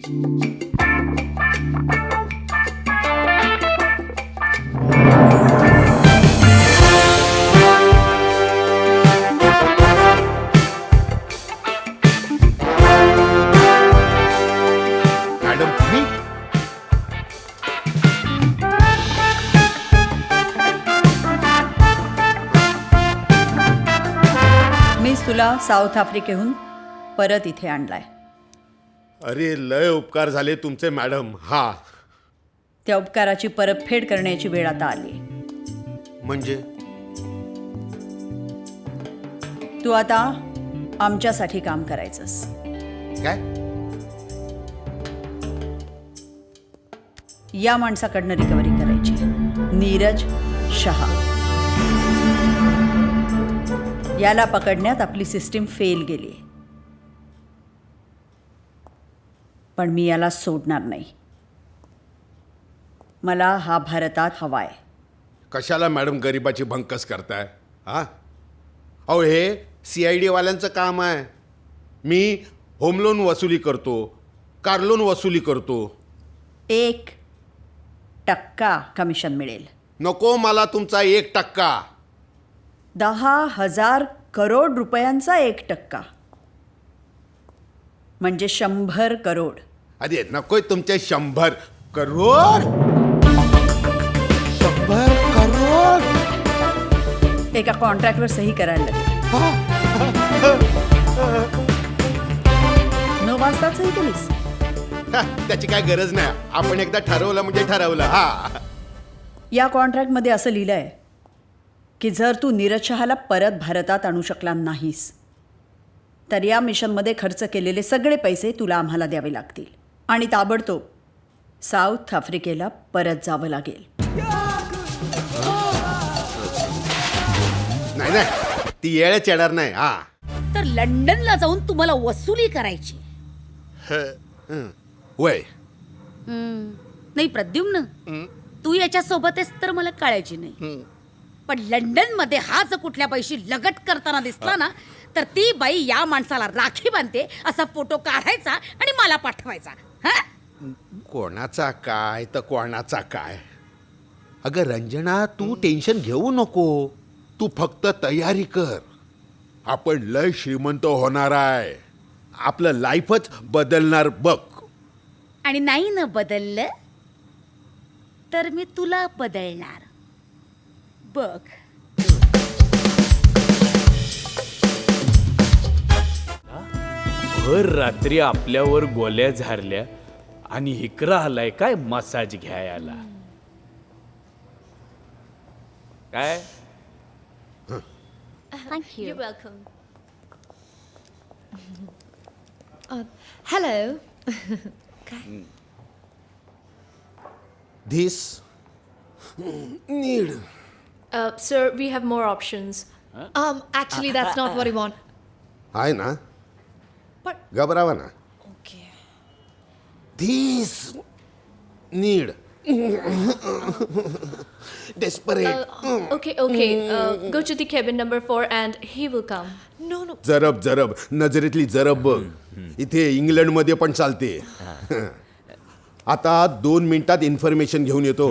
Madam तुम्ही? मीच तुला साऊथ आफ्रिकेहून परत इथे आणलाय. अरे लय उपकार झाले तुमचे मॅडम. हा. त्या उपकाराची परतफेड करण्याची वेळ आता आली. म्हणजे? तू आता आमच्यासाठी काम करायचंस. काय? या माणसाकडनं रिकव्हरी करायची. नीरज शहा. याला पकडण्यात आपली सिस्टीम फेल गेली. पण मी याला सोडणार नाही. मला हा भारतात हवाय. कशाला मॅडम गरिबाची भंकस करताय? हा? अहो हे सी आय डीवाल्यांचं काम आहे. मी होम लोन वसुली करतो कार लोन वसुली करतो. एक टक्का कमिशन मिळेल. नको मला तुमचा एक टक्का. दहा हजार करोड रुपयांचा एक टक्का. म्हणजे शंभर करोड. अरे नकोय तुमचे शंभर करोड. शंभर करोड? एका कॉन्ट्रॅक्टवर सही करायला लागेल. न वाजताच सही केलीस. हा, त्याची काय गरज नाही. आपण एकदा ठरवलं म्हणजे ठरवलं. हा. या कॉन्ट्रॅक्टमध्ये असं लिहिलं आहे की जर तू नीरज शहाला परत भारतात आणू शकला नाहीस तर या मिशनमध्ये खर्च केलेले सगळे पैसे तुला आम्हाला द्यावे लागतील. आणि ताबडतोब साऊथ आफ्रिकेला परत जावं लागेल. नाही नाही. ती येळच येणार नाही हा. तर लंडनला जाऊन तुम्हाला वसुली करायची. वय नाही प्रद्युम्न. तू याच्या सोबत आहेस तर मला कळायची नाही. पण लंडनमध्ये हा जर कुठल्या पैशी लगट करताना दिसला ना तर ती बाई या माणसाला राखी बांधते असा फोटो काढायचा आणि मला पाठवायचा. हा? कोणाचा काय तर कोणाचा काय? अगं रंजना तू टेन्शन घेऊ नको. तू फक्त तयारी कर. आपण लय श्रीमंत होणार आहे. आपलं लाईफच बदलणार बघ. आणि नाही ना बदललं तर मी तुला बदलणार. बघ. भर रात्री आपल्यावर गोल्या झारल्या आणि इकरा आलाय काय मसाज घ्यायला? काय? Hello this need sir we have more options actually that's not what want आहे ना पण घबरावा ना. Okay. This need. Desperate okay okay go to number four and he will know no जरब नजरेतली जरब बघ. इथे इंग्लंडमध्ये पण चालते. आता दोन मिनिटात इन्फॉर्मेशन घेऊन येतो.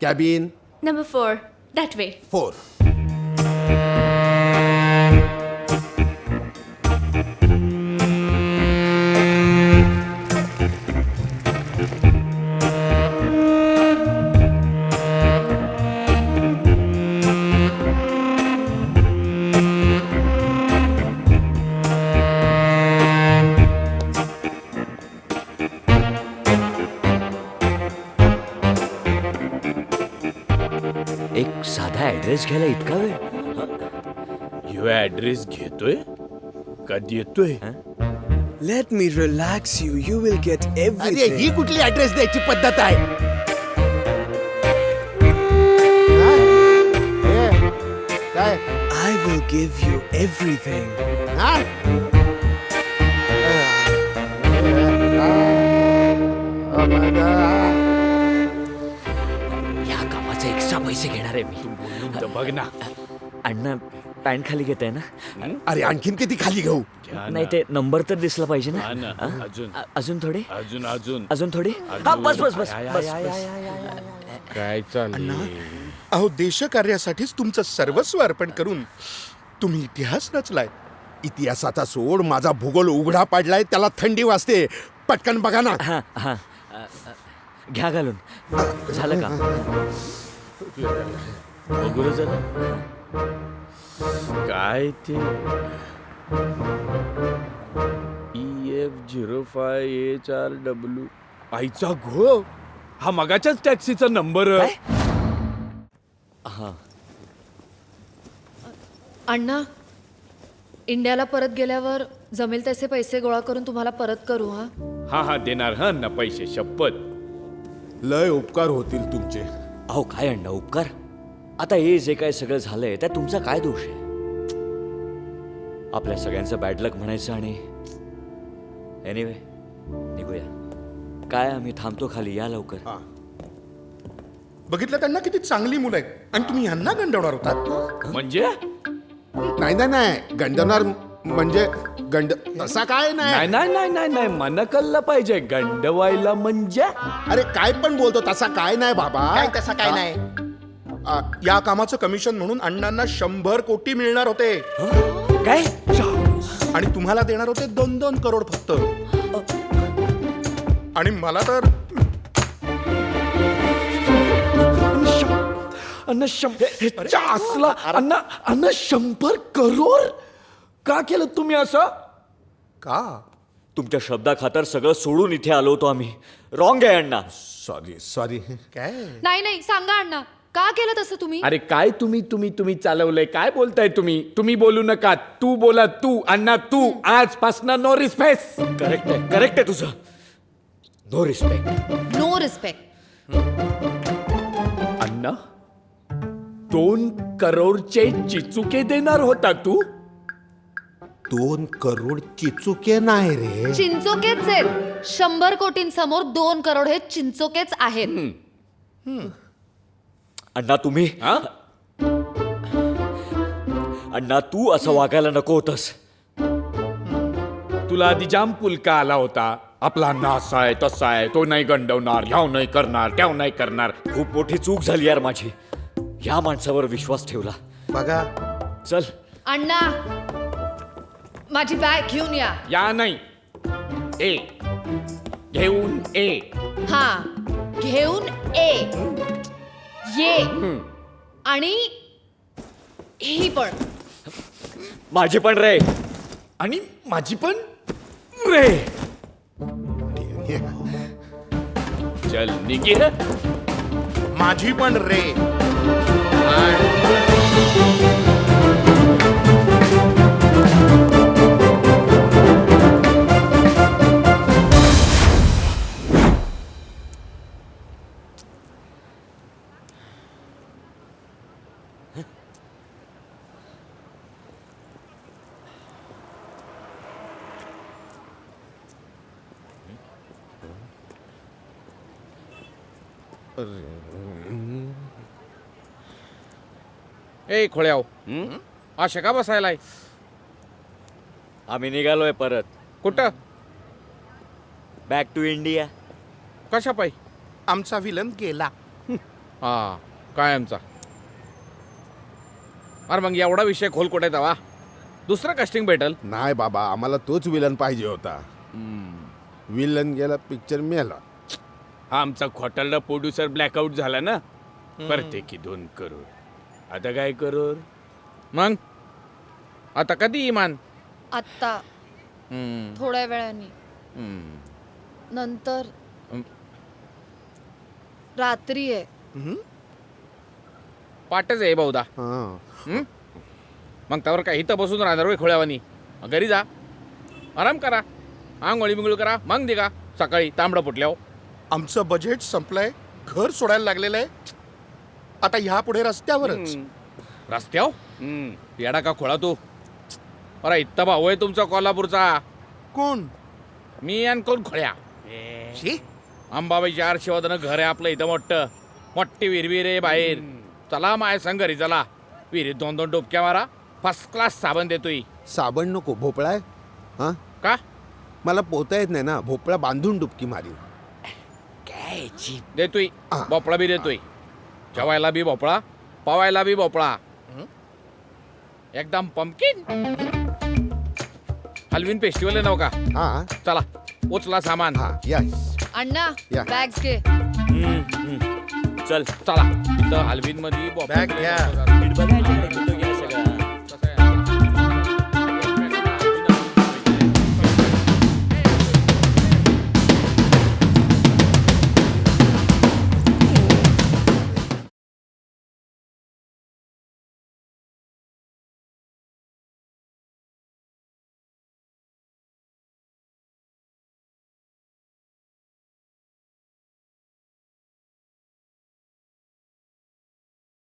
Cabin number four that way four address घ्यायला इतका वेळ ह्यो ऍड्रेस घेतोय का देतोय Let me relax you. You will get अरे everything. ही कुठली ऍड्रेस द्यायची पद्धत आहे हा? हे, काय I will give you everything. हा? या कामाचे एक्स्ट्रा पैसे घेणार आहे मी. तर बघ ना. अण्णा पॅन्ट खाली घेत आहे ना अरे आणखीन किती खाली घेऊ? घ्या ना. नाही ते नंबर तर दिसला पाहिजे हा ना, अजून. अ- अजून थोडे? अजून अजून. अजून थोडे? हा बस बस बस बस. बस. काय चाललंय? अहो देशकार्यासाठीच तुमचं सर्वस्व अर्पण करून तुम्ही इतिहास रचलाय. इतिहासाचा सोड माझा भूगोल उघडा पडलाय त्याला थंडी वाजते. पटकन बघा ना. हा हा. अ, अ, घ्या घालून. झालं का बघू रे जरा काय ते? E F zero five H R W आईचा घो हा मगाच्याच टॅक्सीचा नंबर. हा. अण्णा इंडियाला परत गेल्यावर जमेल तसे पैसे गोळा करून तुम्हाला परत करू हा? हा हा देणार हा ना पैसे शपथ. लय उपकार होतील तुमचे. अहो काय अण्णा उपकार आता हे जे काय सगळं झालंय त्यात तुमचा काय दोष आहे? आपल्या सगळ्यांचं बॅड लक म्हणायचं आणि एनिवे निघूया. काय आम्ही थांबतो खाली या लवकर. बघितलं त्यांना किती चांगली मुलं आहेत. आणि तुम्ही यांना गंडवणार होतात. म्हणजे? नाही नाही नाही. गंडणार म्हणजे गंड तसा काय नाही. नाही नाही नाही नाही नाही. कळलं पाहिजे. गंडवायला म्हणजे? अरे काय पण बोलतो तसा काय नाही बाबा. काय तसं काय नाही? आ, या कामाचं कमिशन म्हणून अण्णांना शंभर कोटी मिळणार होते. काय? आणि तुम्हाला देणार होते दोन दोन करोड फक्त. आणि मला तर अन्न शंभर असला अन्न अन्न शंभर करोड? का केलं तुम्ही असं? का? तुमच्या शब्दाखातर सगळं सोडून इथे आलो होतो आम्ही. रॉंग आहे अण्णा. सॉरी सॉरी काय? नाही नाही सांगा अण्णा. का केलं तसं तुम्ही? अरे काय तुम्ही तुम्ही तुम्ही चालवलंय? काय बोलताय तुम्ही? तुम्ही बोलू नका. तू बोला तू अण्णा तू. आजपासनं नो रिस्पेस करेक्ट आहे करेक्ट आहे तुझं. नो रिस्पेक्ट नो रिस्पेक्ट अण्णा दोन करोडचे चिचुके देणार होता तू? दोन करोड चिचुके नाही रे. चिंचोकेच आहेत. शंभर कोटींसमोर दोन करोड हे चिंचोकेच आहेत. अण्णा तुम्ही? हा? अण्णा तू असं वागायला नको होतस. तुला आधी जाम पुलका आला होता. आपला नास आहे तसा आहे तो नाही गंडवणार ह्याव नाही करणार त्याव नाही करणार. खूप मोठी चूक झाली यार माझी. या माणसावर विश्वास ठेवला. बघा. चल. अण्णा माझी बॅग घेऊन या. या नाही. ए. घेऊन ए. हा. घेऊन ए. ये. आणि ही पण. माझी पण रे. आणि माझी पण रे. चल निघे माझी पण रे. ए खोळ्याव. अशा का बसायलाय? आम्ही निघालोय परत. कुठं? बॅक टू इंडिया कशा पायी? आमचा विलन गेला. हा काय आमचा? अरे मग एवढा विषय खोल कुठे वा दुसरं कास्टिंग भेटल? नाही बाबा आम्हाला तोच विलन पाहिजे होता. विलन गेला पिक्चर मेला. हा आमचा खोटारडा प्रोड्युसर ब्लॅकआउट झाला ना? प्रत्येकी दोन करोड. आता काय करोड? मग? आता कधी इमान? आत्ता. थोड्या वेळाने. नंतर. हं. रात्री आहे. पाठच आहे बहुधा. हा. मग त्यावर काय इथं बसून राहणार होय खोळ्यावानी? घरी जा. आराम करा. आंघोळी बिंगोळी करा. मग दे का सकाळी तांबडं फुटल्यावर. आमचं बजेट संपलंय घर सोडायला लागलेलं आहे. आता ह्या पुढे रस्त्यावरच. रस्त्यावर? येडा का खोळा तू? अरे इत्ता भाऊ आहे तुमचा कोल्हापूरचा. कोण? मी आणि कोण खोळ्या? शी. अंबाबाईच्या आरशिवादानं घर आहे आपलं इथं मोठं. मोठी विहीर आहे बाहेर. चला माय संग घरी चला. विहिरीत दोन दोन डोबक्या मारा. फर्स्ट क्लास साबण देतोय. साबण नको भोपळा आहे. हा? का? मला पोहता येत नाही ना भोपळा बांधून डुबकी मारी देतोय. आ. भोपळा बी देतोय. जेवायला बी भोपळा पवायला बी भोपळा. एकदम पंपकिन हलवीन फेस्टिवल आहे नव का? हा. चला उचला सामान. हा यस अण्णा या. बॅग्स घे. हम्म, हम्म. चल. चला. इथं हलवीन मध्ये बॅग घ्या.